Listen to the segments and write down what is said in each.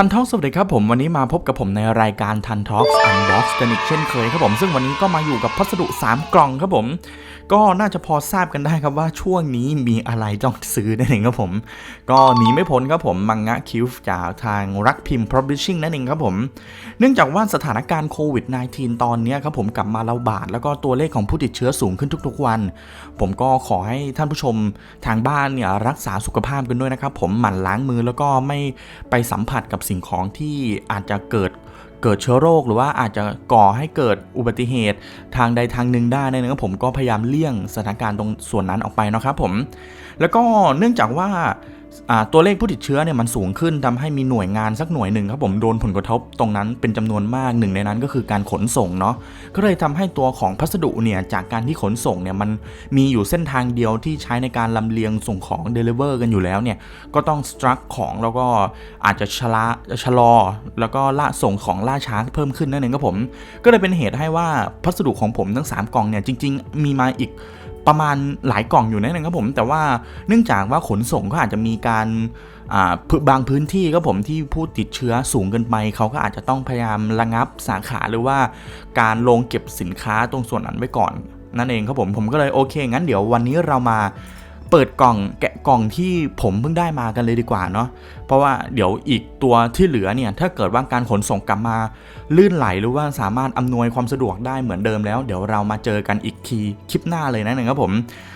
ทันท็อกสวัสดีครับผมวันนี้มาพบกับผมในรายการทันท็อกอันบ็อกซ์กันอีกเช่นเคยครับผม ซึ่งวันนี้ก็มาอยู่กับพัสดุ 3 กล่องครับผม ก็น่าจะพอทราบกันได้ครับว่าช่วงนี้มีอะไรต้องซื้อนั่นเองครับผม ก็หนีไม่พ้นครับผมมังงะคิวจากทางรักพิมพ์ Publishing นั่นเองครับผม เนื่องจากว่าสถานการณ์โควิด -19 ตอนนี้ครับผมกลับมาระบาดแล้วก็ตัวเลขของผู้ติดเชื้อสูงขึ้นทุกๆวัน ผมก็ขอให้ท่านผู้ชมทางบ้านเนี่ยรักษาสุขภาพกันด้วยนะครับผมหมั่นล้างมือแล้วก็ไม่ไปสัมผัสกับสิ่งของที่อาจจะเกิดเกิดเชื้อโรคหรือว่าอาจจะก่อให้เกิดอุบัติเหตุทางใดทางหนึ่งได้นะครับผมก็พยายามเลี่ยงสถานการณ์ตรงส่วนนั้นออกไปนะครับผม แล้วก็เนื่องจากว่าอ่า ตัวเลขผู้ติดเชื้อเนี่ยมันสูงขึ้นทำให้มีหน่วยงานสักหน่วยหนึ่งครับผมโดนผลกระทบตรงนั้นเป็นจำนวนมากหนึ่งในนั้นก็คือการขนส่งเนาะก็เลยทำให้ตัวของพัสดุเนี่ยจากการที่ขนส่งเนี่ยมันมีอยู่เส้นทางเดียวที่ใช้ในการลำเลียงส่งของ Deliver กันอยู่แล้วเนี่ยก็ต้องสตรัคของแล้วก็อาจจะชะลาชะลอ แล้วก็ล่าส่งของล่าช้าเพิ่มขึ้นนั่นเองครับผม ก็เลยเป็นเหตุให้ว่าพัสดุของผมทั้ง 3 กล่องเนี่ยจริง ๆ มีมาอีก ประมาณหลายกล่องอยู่นั่นองครับผม แต่ว่าเนื่องจากว่าขนส่งก็อาจจะมีการอ่าพื้นบางพื้นที่ครับผมที่ผู้ติดเชื้อสูงเกินไปเขาก็อาจจะต้องพยายามระงับสาขาหรือว่าการลงเก็บสินค้าตรงส่วนนั้นไว้ก่อนนั่นเองครับผมผมก็เลยโอเคงั้นเดี๋ยววันนี้เรามา เปิดกล่องแกะกล่องที่ผมเพิ่งได้มากันเลยดีกว่าเนาะเพราะว่าเดี๋ยวอีกตัวที่เหลือเนี่ยถ้าเกิดว่าการขนส่งกลับมา ลื่นไหลหรือว่าสามารถอำนวยความสะดวกได้เหมือนเดิมแล้ว เดี๋ยวเรามาเจอกันอีกทีคลิปหน้าเลยนะหนึ่งครับผม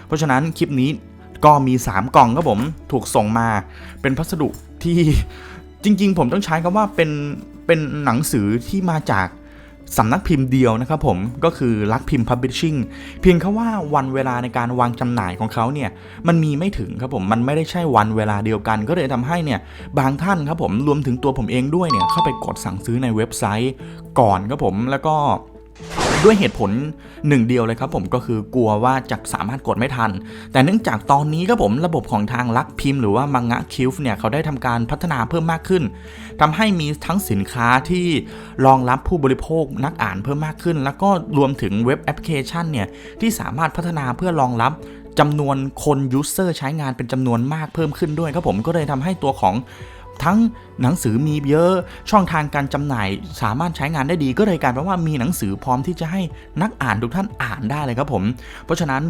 เพราะฉะนั้นคลิปนี้ก็มี 3 กล่องครับผมถูกส่งมาเป็นพัสดุที่จริง ๆ ผมต้องใช้คำว่าเป็นเป็นหนังสือที่มาจาก สำนักพิมพ์เดียวนะครับผมก็คือลักพิมพ์พับบิชชิ่งเพียงแค่ว่าวันเวลาในการวางจำหน่ายของเขาเนี่ยมันมีไม่ถึงครับผมมันไม่ได้ใช่วันเวลาเดียวกัน ก็เลยทำให้เนี่ยบางท่านครับผมรวมถึงตัวผมเองด้วยเนี่ยเข้าไปกดสั่งซื้อในเว็บไซต์ก่อนครับผมแล้วก็ ด้วยเหตุผลหนึ่งเดียวเลยครับผมก็คือกลัวว่าจะสามารถกดไม่ทัน แต่เนื่องจากตอนนี้ครับผมระบบของทางลักพิมพ์หรือว่ามังงะคิวฟเนี่ยเขาได้ทำการพัฒนาเพิ่มมากขึ้นทำให้มีทั้งสินค้าที่รองรับผู้บริโภคนักอ่านเพิ่มมากขึ้น แล้วก็รวมถึงเว็บแอปพลิเคชันเนี่ยที่สามารถพัฒนาเพื่อรองรับจำนวนคนยูเซอร์ใช้งานเป็นจำนวนมากเพิ่มขึ้นด้วยครับผมก็เลยทำให้ตัวของ ทั้งหนังสือมีเยอะช่องทางการจำหน่ายสามารถใช้งานได้ดีก็เลยกลายเป็นว่ามีหนังสือพร้อมที่จะให้นักอ่านทุกท่านอ่านได้เลยครับผม เพราะฉะนั้น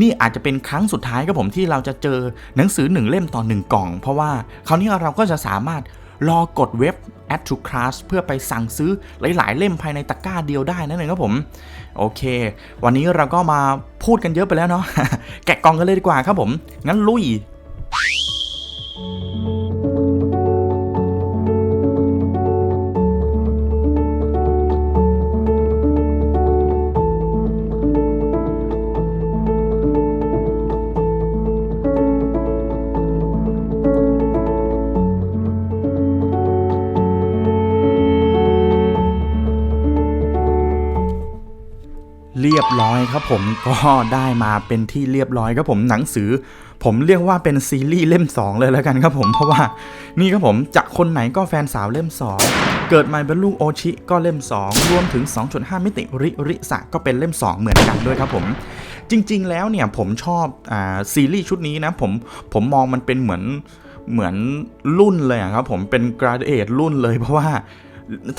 นี่อาจจะเป็นครั้งสุดท้ายครับผมที่เราจะเจอหนังสือหนึ่งเล่มต่อหนึ่งกล่อง เพราะว่าคราวนี้เราก็จะสามารถรอกดเว็บ add to class เพื่อไปสั่งซื้อหลาย ๆ เล่มภายในตะกร้าเดียวได้นั่นเองครับผม โอเค วันนี้เราก็มาพูดกันเยอะไปแล้วเนาะแกะกล่องกันเลยดีกว่าครับผม งั้นลุย เรียบร้อยครับผมก็ได้มาเป็นที่เรียบร้อยครับผมหนังสือ ผมเรียกว่าเป็นซีรีส์เล่ม 2 เลยแล้วกันครับผมเพราะว่านี่ครับผมจากคนไหนก็แฟนสาวเล่ม 2 เกิดมาเป็นลูกโอชิก็เล่ม 2 รวมถึง 2.5 มิติริริสะก็เป็นเล่ม 2 เหมือนกันด้วยครับผมจริง ๆ แล้วเนี่ยผมชอบอ่าซีรีส์ชุดนี้นะผมผมมองมันเป็นเหมือนเหมือนรุ่นเลยครับผมเป็น graduate รุ่นเลยเพราะว่า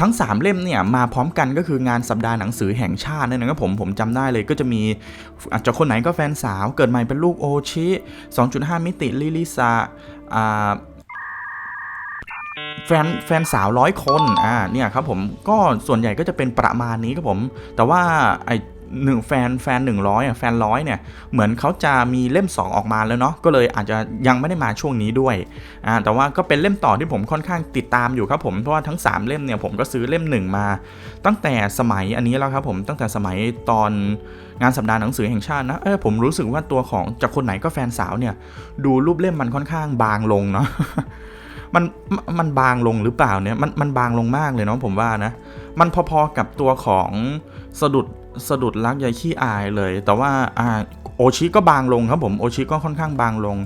ทั้ง 3 เล่มเนี่ยมาพร้อมกันก็คืองานสัปดาห์หนังสือแห่งชาตินั่นนะครับผมผมจำได้เลยก็จะมีอาจจะคนไหนก็แฟนสาวเกิดใหม่เป็นลูกโอชิ 2.5 มิติลิลิซาอ่าแฟนแฟนสาวร้อยคน อ่า เนี่ยครับผม ก็ส่วนใหญ่ก็จะเป็นประมาณนี้ครับผม แต่ว่าไอ หนึ่งแฟนแฟนหนึ่งร้อยอะแฟนร้อยเนี่ยเหมือนเขาจะมีเล่ม 2 ออกมาแล้วเนาะก็เลยอาจจะยังไม่ได้มาช่วงนี้ด้วยอ่าแต่ว่าก็เป็นเล่มต่อที่ผมค่อนข้างติดตามอยู่ครับผมเพราะว่าทั้ง 3 เล่มเนี่ยผมก็ซื้อเล่ม 1 มา ตั้งแต่สมัยอันนี้แล้วครับผมตั้งแต่สมัยตอนงานสัปดาห์หนังสือแห่งชาตินะเออผมรู้สึกว่าตัวของจากคนไหนก็แฟนสาวเนี่ยดูรูปเล่มมันค่อนข้างบางลงเนาะมันมันบางลงหรือเปล่าเนี่ยมันมันบางลงมากเลยเนาะผมว่านะ มันพอๆกับตัวของสะดุด สะดุดรักยายขี้อายเลย แต่ว่าอ่าโอชิก็บางลงครับผมโอชิก็ค่อนข้างบางลง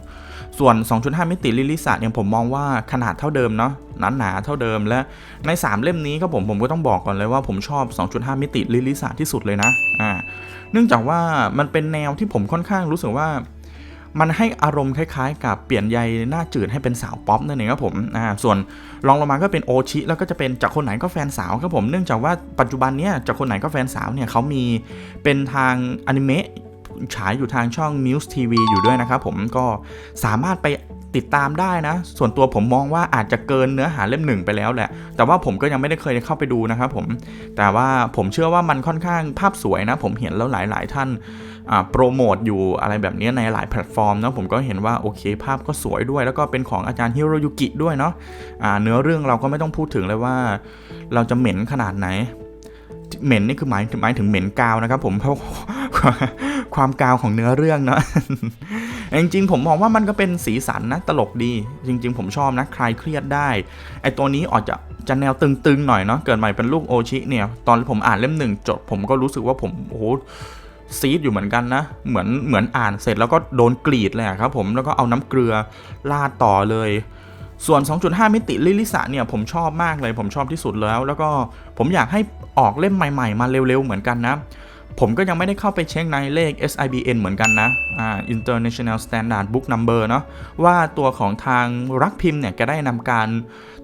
ส่วน 2.5 มิติลิลิสะเนี่ยผมมองว่าขนาดเท่าเดิมเนาะหนาหนาเท่าเดิมและใน 3 เล่มนี้ครับผมผมก็ต้องบอกก่อนเลยว่าผมชอบ 2.5 มิติลิลิสะที่สุดเลยนะอ่าเนื่องจากว่ามันเป็นแนวที่ผมค่อนข้างรู้สึกว่า มันให้อารมณ์คล้ายๆ กับเปลี่ยนใยหน้าจืดให้เป็นสาวป๊อปนั่นเองครับผมอ่าส่วนรองลงมาก็เป็นโอชิแล้วก็จะเป็นจากคนไหนก็แฟนสาวครับผมเนื่องจากว่าปัจจุบันเนี้ยจากคนไหนก็แฟนสาวเนี่ยเขามีเป็นทางอนิเมะฉายอยู่ทางช่อง Muse TV อยู่ด้วยนะครับผมก็สามารถไป ติดตามได้นะ ส่วนตัวผมมองว่าอาจจะเกินเนื้อหาเล่มหนึ่งไปแล้วแหละ แต่ว่าผมก็ยังไม่ได้เคยเข้าไปดูนะครับผม แต่ว่าผมเชื่อว่ามันค่อนข้างภาพสวยนะ ผมเห็นแล้วหลาย ๆ ท่านอ่าโปรโมทอยู่อะไรแบบนี้ในหลายแพลตฟอร์มนะผมก็เห็นว่าโอเคภาพก็สวยด้วย แล้วก็เป็นของอาจารย์ฮิโรยุกิด้วยเนาะอ่าเนื้อเรื่องเราก็ไม่ต้องพูดถึงเลยว่า เราจะเหม็นขนาดไหน เหม็นนี่คือหมายหมายถึงเหม็นกาวนะครับผมเพราะความกาวของเนื้อเรื่องเนาะ จริงๆผมมองว่ามันก็เป็นสีสันนะตลกดี จริง ๆ ผมชอบนะคลายเครียดได้ไอตัวนี้ออกจะจะแนวตึงๆหน่อยเนาะเกิดใหม่เป็นลูกโอชิเนี่ยตอนผมอ่านเล่มหนึ่งจบผมก็รู้สึกว่าผมโอ้โหซีดอยู่เหมือนกันนะ เหมือนเหมือนอ่านเสร็จแล้วก็โดนกรีดเลยครับผมแล้วก็เอาน้ำเกลือลาดต่อเลย ส่วน 2.5 มิติลิลิสะเนี่ยผมชอบมากเลยผมชอบที่สุดแล้ว แล้วก็ผมอยากให้ออกเล่มใหม่ ๆ มาเร็วๆเหมือนกันนะ ผมก็ยังไม่ได้เข้าไปเช็คในเลข SIBN เหมือนกันนะอ่า International Standard Book Number เนาะว่าตัวของทางรักพิมพ์เนี่ยแกได้นำการ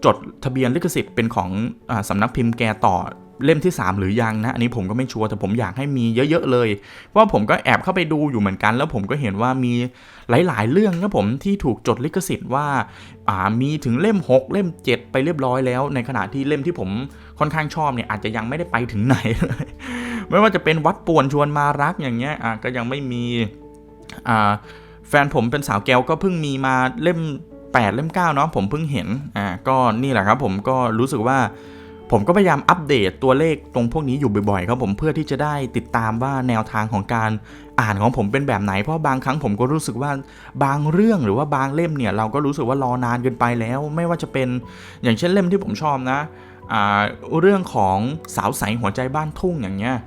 จดทะเบียนลิขสิทธิ์เป็นของอสำนักพิมพ์แกต่อเล่มที่ 3 หรือยังนะ อันนี้ผมก็ไม่ชัวร์แต่ผมอยากให้มีเยอะๆเลยเพราผมก็แอบเข้าไปดูอยู่เหมือนกัน แล้วผมก็เห็นว่ามีหลายๆ เรื่องครับผมที่ถูกจดลิขสิทธิ์ว่าามีถึงเล่ม 6 เล่ม 7 ไปเรียบร้อยแล้ว ในขณะที่เล่มที่ผมค่อนข้างชอบเนี่ยอาจจะยังไม่ได้ไปถึงไหน ไม่ว่าจะเป็นวัดป่วนชวนมารักอย่างเงี้ยอะก็ยังไม่มีอ่าแฟนผมเป็นสาวแก้วก็เพิ่งมีมาเล่ม 8 เล่ม 9 เนาะผมเพิ่งเห็นอ่าก็นี่แหละครับผมก็รู้สึกว่าผมก็พยายามอัปเดตตัวเลขตรงพวกนี้อยู่บ่อยๆครับผมเพื่อที่จะได้ติดตามว่าแนวทางของการอ่านของผมเป็นแบบไหนเพราะบางครั้งผมก็รู้สึกว่าบางเรื่องหรือว่าบางเล่มเนี่ยเราก็รู้สึกว่ารอนานเกินไปแล้ว ไม่ว่าจะเป็นอย่างเช่นเล่มที่ผมชอบนะอ่าเรื่องของสาวใสหัวใจบ้านทุ่งอย่างเงี้ย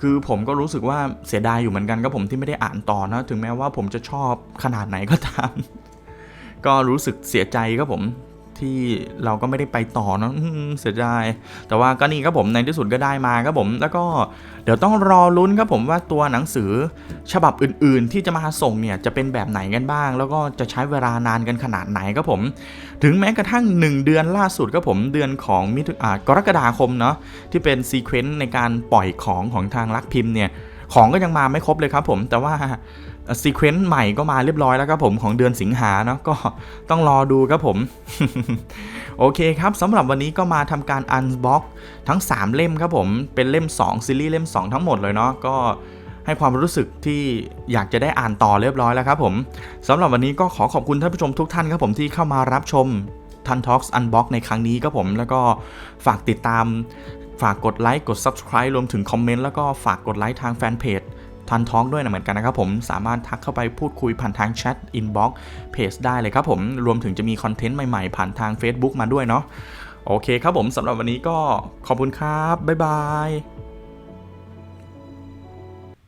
คือผมก็รู้สึกว่าเสียดายอยู่เหมือนกันกับผมที่ไม่ได้อ่านต่อนะถึงแม้ว่าผมจะชอบขนาดไหนก็ตาม ก็รู้สึกเสียใจครับผม ที่เราก็ไม่ได้ไปต่อนะเสียดายแต่ว่าก็นี่ครับผมในที่สุดก็ได้มาครับผม แล้วก็เดี๋ยวต้องรอลุ้นครับผมว่าตัวหนังสือฉบับอื่น ๆ ที่จะมาส่งเนี่ยจะเป็นแบบไหนกันบ้าง แล้วก็จะใช้เวลานานกันขนาดไหนครับผม ถึงแม้กระทั่ง 1 เดือนล่าสุดครับผมเดือนของมิถุอ่ากรกฎาคมเนาะที่เป็นซีเควนต์ในการปล่อยของของทางลักพิมพ์เนี่ยของก็ยังมาไม่ครบเลยครับผมแต่ว่า ซีเควนต์ใหม่ก็มาเรียบร้อยแล้วครับผมของเดือนสิงหาเนาะก็ต้องรอดูครับผม โอเคครับสำหรับวันนี้ก็มาทำการอันบ็อกทั้ง 3 เล่มครับผม เป็นเล่ม 2 ซีรีส์เล่ม 2 ทั้งหมดเลยเนาะก็ให้ความรู้สึกที่อยากจะได้อ่านต่อเรียบร้อยแล้วครับผมสำหรับวันนี้ก็ขอขอบคุณท่านผู้ชมทุกท่านครับผมที่เข้ามารับชมทันท็อกส์อันบ็อกในครั้งนี้ครับผม แล้วก็ฝากติดตามฝากกดไลค์กด Subscribe รวมถึงคอมเมนต์แล้วก็ฝากกดไลค์ทางแฟนเพจ ทันท้องด้วยนะเหมือนกันนะครับผมสามารถทักเข้าไปพูดคุยผ่านทางแชทอินบ็อกซ์เพจได้เลยครับผมรวมถึงจะมีคอนเทนต์ใหม่ๆ ผ่านทาง Facebook มาด้วยเนาะโอเคครับผมสำหรับวันนี้ก็ขอบคุณครับ บ๊ายบาย